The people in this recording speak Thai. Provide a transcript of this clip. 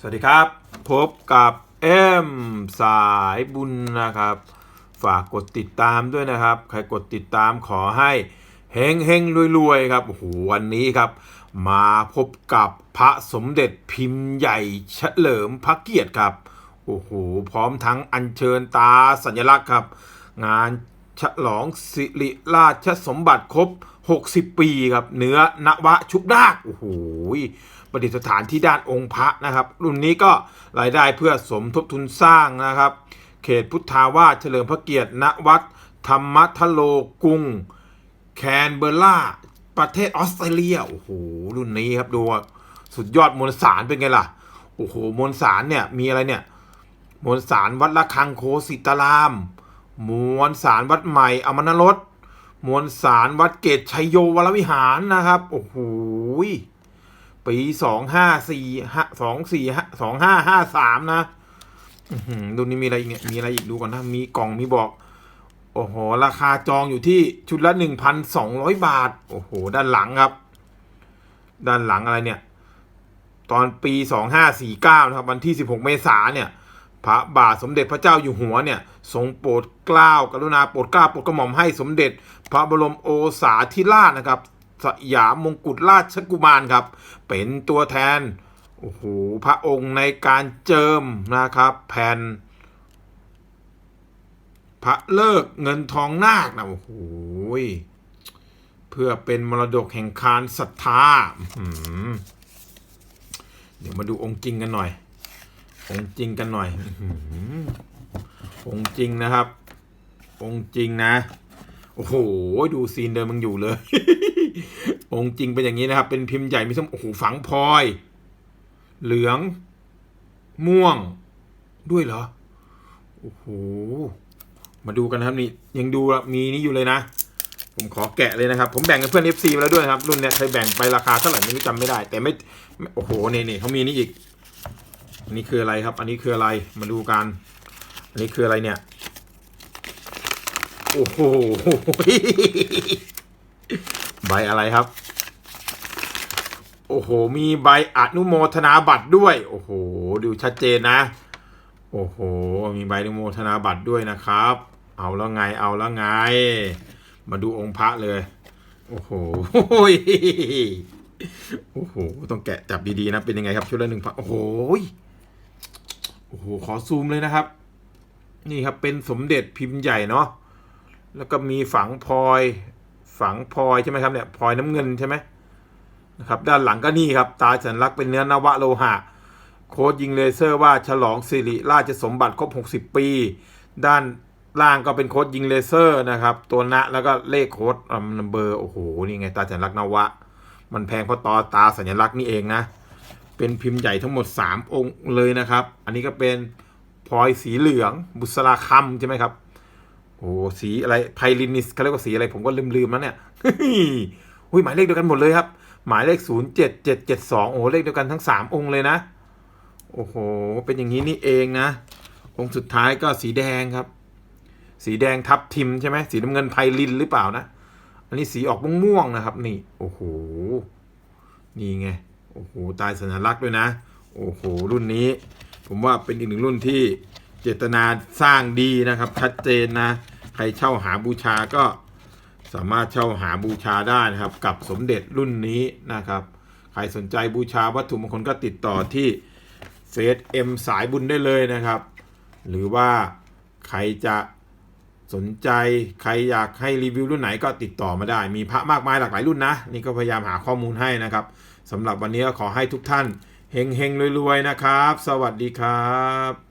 สวัสดีครับ พบกับเอ็มสายบุญนะครับ ฝากกดติดตามด้วยนะครับ ใครกดติดตามขอให้เฮงเฮงรวยๆครับโอ้โหวันนี้ครับ มาพบกับพระสมเด็จพิมพ์ใหญ่เฉลิมพระเกียรติครับโอ้โหพร้อมทั้งอัญเชิญตาสัญลักษณ์ครับ งานฉลองสิริราชสมบัติครบ 60 ปีครับเนื้อนวะชุบดากโอ้โหประดิษฐานที่ด้านองค์พระนะครับ รุ่นนี้ก็รายได้เพื่อสมทบทุนสร้างนะครับ เขตพุทธาวาสเฉลิมพระเกียรติณวัดธรรมทโลกุงแคนเบอร์ราประเทศออสเตรเลียโอ้โหรุ่นนี้ครับดูสุดยอดมวลสารเป็นไงล่ะโอ้โหมวลสารเนี่ยมีอะไรเนี่ยมวลสารวัดละคังโคสิตารามมวลสารวัดใหม่อมนรส มวลสารวัดเกตชัยโยวรวิหารนะครับ โอ้โหปีสองห้าสี่ห้าสองสี่สองห้าห้าสามนะดูนี่มีอะไรอีกเนี่ย มีอะไรอีกดูก่อนนะ มีกล่องมีบอก โอ้โห ราคาจองอยู่ที่ชุดละหนึ่งพันสองร้อยบาท โอ้โห ด้านหลังครับ ด้านหลังอะไรเนี่ย ตอนปีสองห้าสี่เก้านะครับ วันที่สิบหกเมษาเนี่ย พระบาทสมเด็จพระเจ้าอยู่หัวเนี่ยทรงโปรดเกล้ากรุณาโปรดเกล้าโปรดกระหม่อมให้สมเด็จ พระบรมโอษาธิราชนะครับสยามมงกุฎราชกุมารครับ เป็นตัวแทนโอ้โหพระองค์ในการเจิมนะครับ แผ่น พระเลิกเงินทองนาคนะโอ้โหเพื่อเป็นมรดกแห่งคารศรัทธาเดี๋ยวมาดูองค์จริงกันหน่อย องจริงกันหน่อยองจริงนะครับ องจริงนะ โอ้โห ดูซีนเดิมมึงอยู่เลย องจริงเป็นอย่างนี้นะครับ เป็นพิมพ์ใหญ่มีส้มโอ้โหฝังพลอย เหลือง ม่วง ด้วยเหรอ โอ้โห มาดูกันนะครับนี่ ยังดูมีนี่อยู่เลยนะ ผมขอแกะเลยนะครับ ผมแบ่งกับเพื่อน FC มาแล้วด้วยนะครับ รุ่นเนี้ยเคยแบ่งไปราคาเท่าไหร่ไม่จำไม่ได้ แต่ไม่ไม่โอ้โห นี่นี่เขามีนี่อีก อันนี้คืออะไรครับ อันนี้คืออะไร มาดูกัน อันนี้คืออะไรเนี่ย โอ้โห ใบอะไรครับ โอ้โห มีใบอนุโมทนาบัตรด้วย โอ้โห ดูชัดเจนนะ โอ้โห มีใบอนุโมทนาบัตรด้วยนะครับ เอาแล้วไง เอาแล้วไง มาดูองค์พระเลย โอ้โหโอ้โห ต้องแกะจับดีๆนะ เป็นยังไงครับ ชุดละหนึ่งพันโอ้โห โอ้โหขอซูมเลยนะครับ นี่ครับเป็นสมเด็จพิมพ์ใหญ่เนาะแล้วก็มีฝังพลอย ฝังพลอยใช่ไหมครับเนี่ยพลอยน้ำเงินใช่ไหมนะครับด้านหลังก็นี่ครับ ตาสัญลักษณ์เป็นเนื้อนวะโลหะ โค้ดยิงเลเซอร์ว่าฉลองสิริราชสมบัติครบ 60 ปี ด้านล่างก็เป็นโค้ดยิงเลเซอร์นะครับ ตัวนะแล้วก็เลขโค้ดนัมเบอร์โอ้โหนี่ไงตาสัญลักษณ์นวะ มันแพงเพราะตอตาสัญลักษณ์นี่เองนะ เป็นพิมพ์ใหญ่ทั้งหมด 3 องค์เลยนะครับ อันนี้ก็เป็นพลอยสีเหลือง บุษราคำใช่ไหมครับ โอ้สีอะไรไพลินิสเขาเรียกว่าสีอะไรผมก็ลืมๆแล้วเนี่ยหุ้ยหมายเลขเดียวกันหมดเลยครับ หมายเลข 0 7 7 7 2 โอ้เลขเดียวกันทั้ง 3 องค์เลยนะ โอ้โห เป็นอย่างนี้นี่เองนะ องค์สุดท้ายก็สีแดงครับ สีแดงทับทิมใช่ไหมสีน้ำเงินไพลินหรือเปล่านะ อันนี้สีออกม่วงๆนะครับ นี่ โอ้โห นี่ไง อ้โหตายสัญลักษณ์ด้วยนะ โอ้โห รุ่นนี้ ผมว่าเป็นอีกหนึ่งรุ่นที่เจตนาสร้างดีนะครับ ชัดเจนนะ ใครเช่าหาบูชาก็สามารถเช่าหาบูชาได้นะครับ กับสมเด็จรุ่นนี้นะครับ ใครสนใจบูชาวัตถุมงคลก็ติดต่อที่เฟซเอ็มสายบุญได้เลยนะครับ หรือว่าใครจะ สนใจใครอยากให้รีวิวรุ่นไหนก็ติดต่อมาได้ มีพระมากมายหลากหลายรุ่นนะ นี่ก็พยายามหาข้อมูลให้นะครับสำหรับวันนี้ก็ขอให้ทุกท่านเฮงเฮงรวยๆนะครับ สวัสดีครับ